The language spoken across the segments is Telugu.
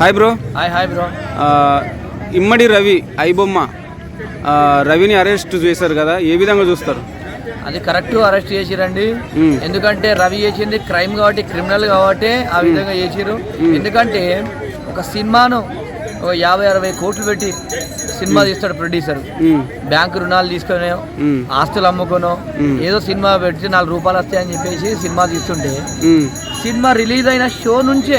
Hi bro hi hi bro Immadi Ravi iBomma. రవిని అరెస్ట్ చేశారు కదా ఏ విధంగా చూస్తారు? అది కరెక్ట్ అరెస్ట్ చేసిరండి. మ్మ్. ఎందుకంటే రవి చేసింది క్రైమ్ కాబట్టి క్రిమినల్ కాబట్టి ఆ విధంగా చేసిరు. ఎందుకంటే ఒక సినిమాను ఒక యాభై అరవై కోట్లు పెట్టి సినిమా తీస్తాడు ప్రొడ్యూసర్ బ్యాంకు రుణాలు తీసుకొని ఆస్తులు అమ్ముకోనో మ్మ్. ఏదో సినిమా పెడితే నాలుగు రూపాయలు వస్తాయని చెప్పేసి సినిమా తీస్తుంటే సినిమా రిలీజ్ అయిన షో నుంచే.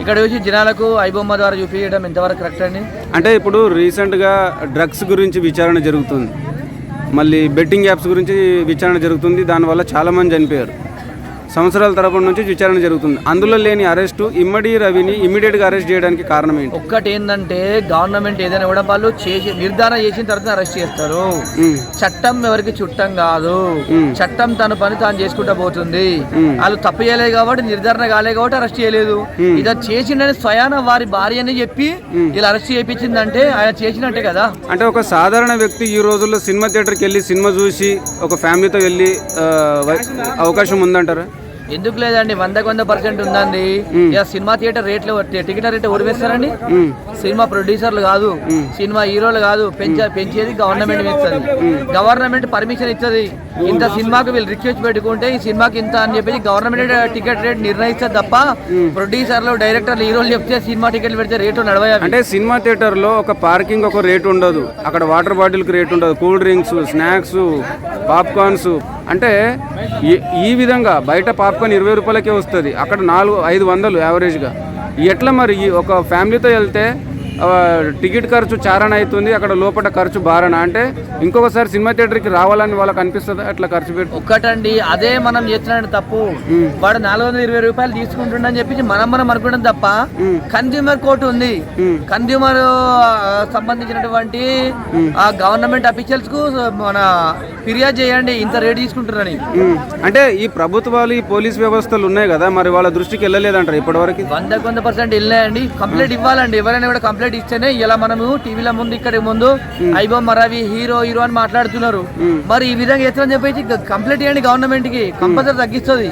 ఇక్కడ చూసి జనాలకు ఐబొమ్మ ద్వారా చూపించడం ఎంతవరకు కరెక్ట్ అండి? అంటే ఇప్పుడు రీసెంట్గా డ్రగ్స్ గురించి విచారణ జరుగుతుంది. మళ్ళీ బెట్టింగ్ యాప్స్ గురించి విచారణ జరుగుతుంది. దానివల్ల చాలామంది చనిపోయారు. సంవత్సరాల తరపున నుంచి విచారణ జరుగుతుంది. అందులో లేని అరెస్టు ఇమ్మడి రవిని ఇమ్మీడియట్గా అరెస్ట్ చేయడానికి కారణం ఏంటి? ఒక్కటి ఏంటంటే గవర్నమెంట్ ఏదైనా కూడా వాళ్ళు చేసి నిర్ధారణ చేసిన తర్వాత అరెస్ట్ చేస్తారు. చట్టం ఎవరికి చుట్టం కాదు. చట్టం తన పని తాను చేసుకుంటా పోతుంది. వాళ్ళు తప్పు చేయలేదు కాబట్టి నిర్ధారణ కాలేదు కాబట్టి అరెస్ట్ చేయలేదు. ఇది చేసిండని స్వయాన వారి భార్య అని చెప్పి. ఇలా అరెస్ట్ చేయించిందంటే ఆయన చేసినట్టే కదా. అంటే ఒక సాధారణ వ్యక్తి ఈ రోజుల్లో సినిమా థియేటర్కి వెళ్ళి సినిమా చూసి ఒక ఫ్యామిలీతో వెళ్ళి అవకాశం ఉందంటారా? ఎందుకు లేదండి? వందకు వంద పర్సెంట్ ఉందండి. ఇక సినిమా థియేటర్ రేట్లు టికెట్ రేట్ ఎవరు వేస్తారండి ఉమ్, సినిమా ప్రొడ్యూసర్లు కాదు సినిమా హీరోలు కాదు పెంచ పెంచేది గవర్నమెంట్ ఇస్తుంది. గవర్నమెంట్ పర్మిషన్ ఇస్తుంది. ఇంత సినిమాకి వీళ్ళు రిక్వెస్ట్ పెట్టుకుంటే ఈ సినిమాకి ఇంత అని చెప్పేసి గవర్నమెంట్ టికెట్ రేట్ నిర్ణయిస్తుంది తప్ప ప్రొడ్యూసర్లు డైరెక్టర్లు హీరోలు చెప్తే సినిమా టికెట్లు పెడితే రేటు నడవయా అంటే సినిమా థియేటర్లో ఒక పార్కింగ్ ఒక రేట్ ఉండదు. అక్కడ వాటర్ బాటిల్కి రేట్ ఉండదు. Cool drinks snacks popcorns. అంటే ఈ- విధంగా బయట పాప్కార్న్ ఇరవై రూపాయలకే వస్తుంది. అక్కడ నాలుగు ఐదు వందలు యావరేజ్గా ఎట్లా మరి ఈ ఒక ఫ్యామిలీతో వెళ్తే టికెట్ ఖర్చు చారణ అవుతుంది అక్కడ లోపల ఖర్చు బారణ అంటే ఇంకొకసారి సినిమా థియేటర్కి రావాలని వాళ్ళకి అనిపిస్తుంది? అట్లా ఖర్చు పెట్టి ఒక్కటండి అదే మనం చేస్తున్నాడు తప్పు. వాడు నాలుగు వందల ఇరవై రూపాయలు తీసుకుంటుండని చెప్పి మనం మనం అనుకుంటాం తప్ప కన్జ్యూమర్ కోర్టు ఉంది. కన్జ్యూమర్ సంబంధించినటువంటి ఆ గవర్నమెంట్ అఫీషియల్స్కు మన ఫిర్యాదు చేయండి ఇంత రేట్ తీసుకుంటున్నారని. అంటే ఈ ప్రభుత్వాలు ఈ పోలీస్ వ్యవస్థలు ఉన్నాయి కదా మరి వాళ్ళ దృష్టికి వెళ్ళలేదంటారు ఇప్పటివరకు? వందకు వంద పర్సెంట్ వెళ్ళాయండి కంప్లైంట్ ఇవ్వాలండి. ఎవరైనా కూడా కంప్లైంట్ ఇస్తేనే ఇలా మనము టీవీల ముందు ఇక్కడ ముందు ఐబొమ్మ రవి హీరో హీరో అని మాట్లాడుతున్నారు. మరి ఈ విధంగా ఎత్తని చెప్పేసి కంప్లైంట్ ఇవ్వండి గవర్నమెంట్కి కంపల్సరీ తగ్గిస్తుంది.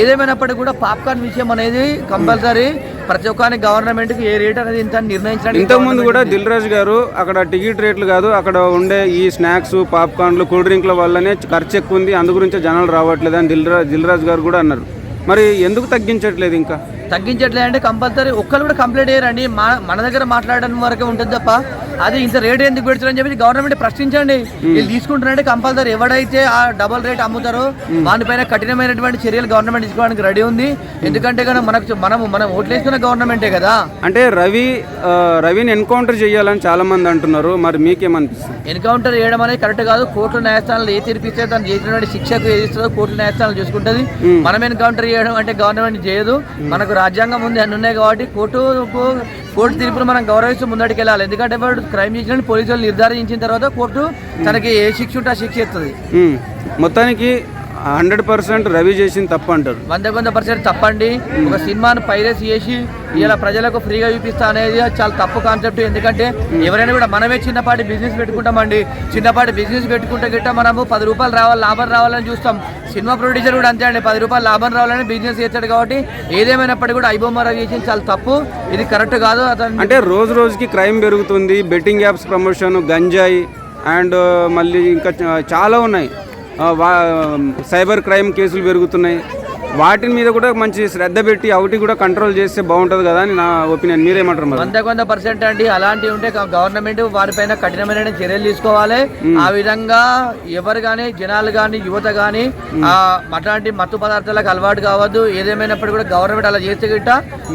ఏదేమైనప్పటికీ కూడా పాప్కార్న్ విషయం అనేది కంపల్సరీ ప్రతి ఒక్కరికి గవర్నమెంట్కి ఏ రేట్ అనేది ఇంత నిర్ణయించడానికి ఇంతకు ముందు కూడా దిల్ రాజు గారు అక్కడ టికెట్ రేట్లు కాదు అక్కడ ఉండే ఈ స్నాక్స్ పాప్కార్న్లు కూల్ డ్రింక్ల వల్లనే ఖర్చు ఎక్కువ ఉంది అందు గురించి జనాలు రావట్లేదు అని దిల్ రాజు గారు కూడా అన్నారు. మరి ఎందుకు తగ్గించట్లేదు ఇంకా? తగ్గించట్లేదు అంటే కంపల్సరీ ఒక్కరు కూడా కంప్లైంట్ చేయరండి. మా మన దగ్గర మాట్లాడడం వరకే ఉంటుంది తప్ప అది ఇంత రేట్ ఎందుకు పెడుతున్నారని చెప్పి గవర్నమెంట్ ప్రశ్నించండి. వీళ్ళు తీసుకుంటున్నారంటే కంపల్సరీ ఎవడైతే ఆ డబల్ రేట్ అమ్ముతారో వానిపైన కఠినమైనటువంటి చర్యలు గవర్నమెంట్ తీసుకోవడానికి రెడీ ఉంది. ఎందుకంటే కనుక మనకు మనము మనం ఓట్లేసుకున్న గవర్నమెంటే కదా. అంటే రవి రవిని ఎన్కౌంటర్ చేయాలని చాలా మంది అంటున్నారు. మరి మీకేమనిపిస్తుంది? ఎన్కౌంటర్ చేయడం అనేది కరెక్ట్ కాదు. కోర్టు న్యాయస్థానాలు ఏ తీర్పిస్తే తను చేసినటువంటి శిక్షకు ఏది ఇస్తుందో కోర్టు న్యాయస్థానాలు చూసుకుంటుంది. మనం ఎన్కౌంటర్ చేయడం అంటే గవర్నమెంట్ చేయదు. మనకు రాజ్యాంగం ఉంది అన్ని ఉన్నాయి కాబట్టి కోర్టు కోర్టు తీర్పును మనం గౌరవిస్తూ ముందటికి వెళ్ళాలి ఎందుకంటే వాడు క్రైమ్ చేసిన పోలీసులు నిర్ధారించిన తర్వాత కోర్టు తనకి ఏ శిక్ష ఉంటే ఆ శిక్ష ఇస్తుంది. మొత్తానికి హండ్రెడ్ పర్సెంట్ రవి చేసింది తప్పు అంటారు. వంద వంద పర్సెంట్ తప్పండి. ఒక సినిమాను పైరసీ చేసి ఇలా ప్రజలకు ఫ్రీగా చూపిస్తా అనేది చాలా తప్పు కాన్సెప్ట్. ఎందుకంటే ఎవరైనా కూడా మనమే చిన్నపాటి బిజినెస్ పెట్టుకుంటామండి. చిన్నపాటి బిజినెస్ పెట్టుకుంటే గిట్ట మనము పది రూపాయలు రావాలి లాభం రావాలని చూస్తాం. సినిమా ప్రొడ్యూసర్ కూడా అంతే అండి. పది రూపాయలు లాభం రావాలని బిజినెస్ చేస్తాడు కాబట్టి ఏదేమైనప్పటికీ కూడా ఐబొమ్మ రవి చేసింది చాలా తప్పు. ఇది కరెక్ట్ కాదు. అతను అంటే రోజు రోజుకి క్రైమ్ పెరుగుతుంది. బెట్టింగ్ యాప్స్ ప్రమోషన్ గంజాయి అండ్ మళ్ళీ ఇంకా చాలా ఉన్నాయి. వా- సైబర్ క్రైమ్ కేసులు పెరుగుతున్నాయి. వాటి మీద కూడా మంచి శ్రద్ధ పెట్టి అవిటి కూడా కంట్రోల్ చేస్తే బాగుంటుంది కదా అని నా ఒపీనియన్ మీరేమంటారు మరి? వంద వంద పర్సెంట్ అండి. అలాంటివి ఉంటే గవర్నమెంట్ వారిపైన కఠినమైన చర్యలు తీసుకోవాలి. ఆ విధంగా ఎవరు కానీ జనాలు కానీ యువత కానీ ఆ అట్లాంటి మత్తు పదార్థాలకు అలవాటు కావద్దు. ఏదేమైనప్పుడు కూడా గవర్నమెంట్ అలా చేస్తే గిట్ట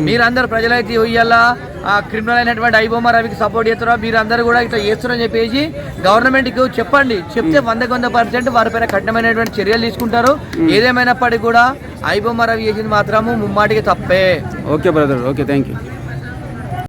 మీరందరూ ప్రజలైతే ఇయ్యాల? ఆ క్రిమినల్ అయినటువంటి ఐబొమ్మ రవికి సపోర్ట్ చేస్తారో? మీరందరూ కూడా ఇట్లా చేస్తారని చెప్పేసి గవర్నమెంట్కి చెప్పండి. చెప్తే వందకు వంద పర్సెంట్ వారిపైన కఠినమైనటువంటి చర్యలు తీసుకుంటారు. ఏదేమైనప్పటికీ కూడా ఐబొమ్మ రవి చేసింది మాత్రము ముమ్మాటికి తప్పే. Okay brother okay thank you